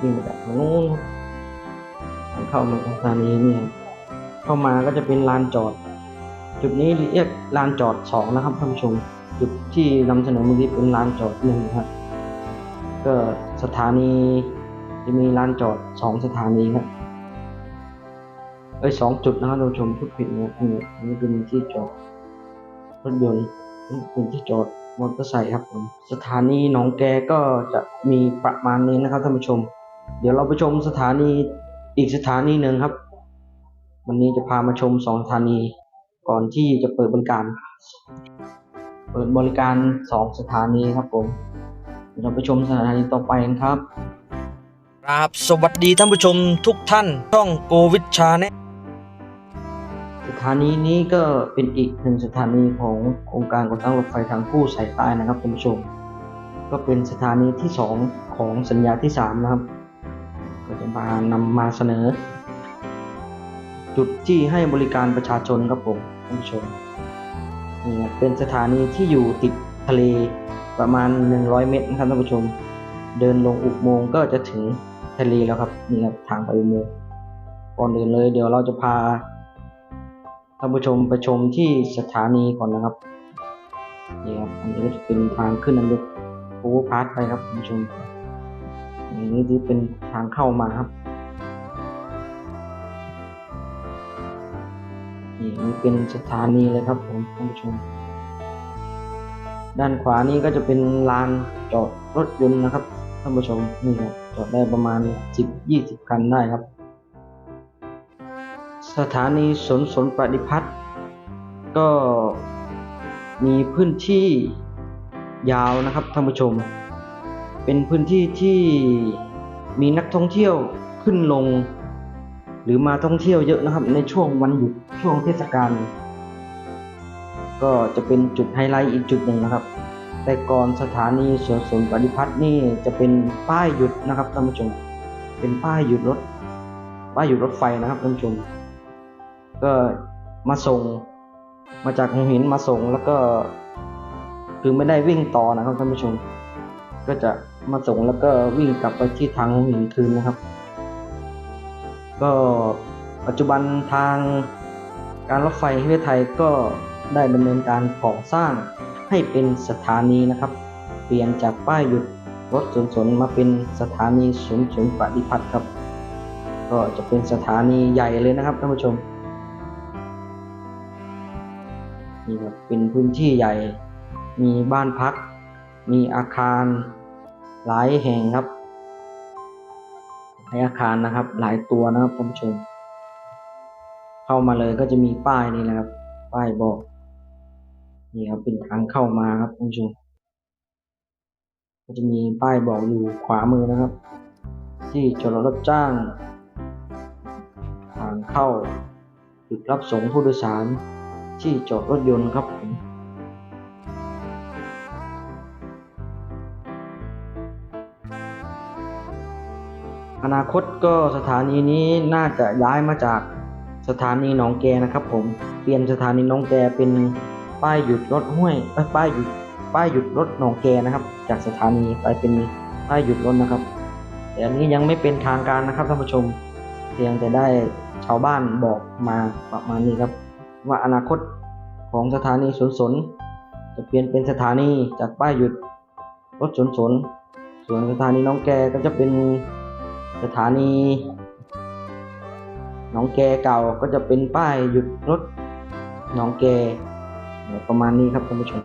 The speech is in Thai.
วิ่งมาจากทางนู้นทางเข้ามาทางสถานีเนี่ยเข้ามาก็จะเป็นลานจอด จุดนี้เรียกลานจอดสองนะครับท่านผู้ชมจุดที่นำเสนอเมื่อกี้เป็นลานจอดหนึ่งครับก็สถานีจะมีลานจอดสองสถานีครับเอ้ยสองจุดนะครับท่านผู้ชมพูดผิดนะอันนี้อันนี้เป็นที่จอดรถยนต์อันนี้เป็นที่จอด มอเตอร์ไซค์ครับผม สถานีหนองแกก็จะมีประมาณนี้นะครับท่านผู้ชม เดี๋ยวเราไปชมสถานีอีกสถานีหนึ่งครับ วันนี้จะพามาชมสองสถานีก่อนที่จะเปิดบริการ เปิดบริการสองสถานีครับผมเราไปชมสถานีต่อไปกันครับ ครับ สวัสดีท่านผู้ชมทุกท่านช่องโกวิชชาแนล ถานีนี้ก็เป็นอีกหนึ่งสถานีของโครงการก่อสร้างรถไฟทางคู่สายใต้นะครับท่านผู้ชม ก็เป็นสถานีที่สองของสัญญาที่สามนะครับ ก็จะมานำมาเสนอ จุดที่ให้บริการประชาชนครับผมท่านผู้ชมนี่ครับเป็นสถานีที่อยู่ติดทะเลประมาณ 100 เมตรนะครับท่านผู้ชม เดินลงอุโมงค์ก็จะถึงทะเลแล้วครับนี่ครับทางไปอุโมงค์ก่อนอื่นเลยเดี๋ยวเราจะพา ท่านผู้ชมไปชมที่สถานีก่อนนะครับนี่ครับอันนี้ก็จะเป็นทางขึ้นอันเล็กโอเวอร์พาสไปครับท่านผู้ชมอันนี้ที่เป็นทางเข้ามาครับนี่นี่เป็นสถานีเลยครับผมท่านผู้ชม ด้านขวานี้ก็จะเป็นลานจอดรถยนต์นะครับท่านผู้ชมนี่ครับจอดได้ประมาณ 10-20 คันได้ครับ สถานีสนสนปฏิพัฒน์ก็มีพื้นที่ยาวนะครับท่านผู้ชม เป็นพื้นที่ที่มีนักท่องเที่ยวขึ้นลง หรือมาท่องเที่ยวเยอะนะครับ ในช่วงวันหยุดช่วงเทศกาลก็จะเป็นจุดไฮไลท์อีกจุดหนึ่งนะครับ แต่ก่อนสถานีสวนสนปฏิพัฒน์นี่จะเป็นป้ายหยุดนะครับท่านผู้ชม เป็นป้ายหยุดรถป้ายหยุดรถไฟนะครับท่านผู้ชม ก็มาส่งมาจากหัวหินมาส่งแล้วก็ คือไม่ได้วิ่งต่อนะครับท่านผู้ชม ก็จะมาส่งแล้วก็วิ่งกลับไปที่ทางหัวหินคืนนะครับ ก็ปัจจุบันทางการรถไฟแห่งประเทศไทยก็ได้ดำเนินการก่อสร้างให้เป็นสถานีนะครับ เปลี่ยนจากป้ายหยุดรถสนสนมาเป็นสถานีสนสนปฏิพัฒน์ครับ ก็จะเป็นสถานีใหญ่เลยนะครับท่านผู้ชม นี่ครับเป็นพื้นที่ใหญ่ มีบ้านพัก มีอาคารหลายแห่งครับในอาคารนะครับ หลายตัวนะครับท่านผู้ชม เข้ามาเลยก็จะมีป้ายนี่นะครับ ป้ายบอก นี่ครับเป็นทางเข้ามาครับท่านผู้ชม ก็จะมีป้ายบอกอยู่ขวามือนะครับ ที่จอดรถรับจ้าง ทางเข้าจุดรับส่งผู้โดยสาร ที่จอดรถยนต์ครับผมอนาคตก็สถานีนี้น่าจะย้ายมาจากสถานีหนองแกนะครับ ผมเปลี่ยนสถานีหนองแกเป็นป้ายหยุดรถห้วยเอ้ยป้ายหยุดป้ายหยุดรถหนองแกนะครับ จากสถานีไปเป็นป้ายหยุดรถนะครับแต่อันนี้ยังไม่เป็นทางการนะครับท่านผู้ชม เพียงแต่ได้ชาวบ้านบอกมาประมาณนี้ครับ ว่าอนาคตของสถานีสนสน จะเปลี่ยนเป็นสถานีจากป้ายหยุดรถสนสน ส่วนสถานีน้องแกก็จะเป็นสถานีหนองแกเก่าก็จะเป็นป้ายหยุดรถหนองแกประมาณนี้ครับท่านผู้ชม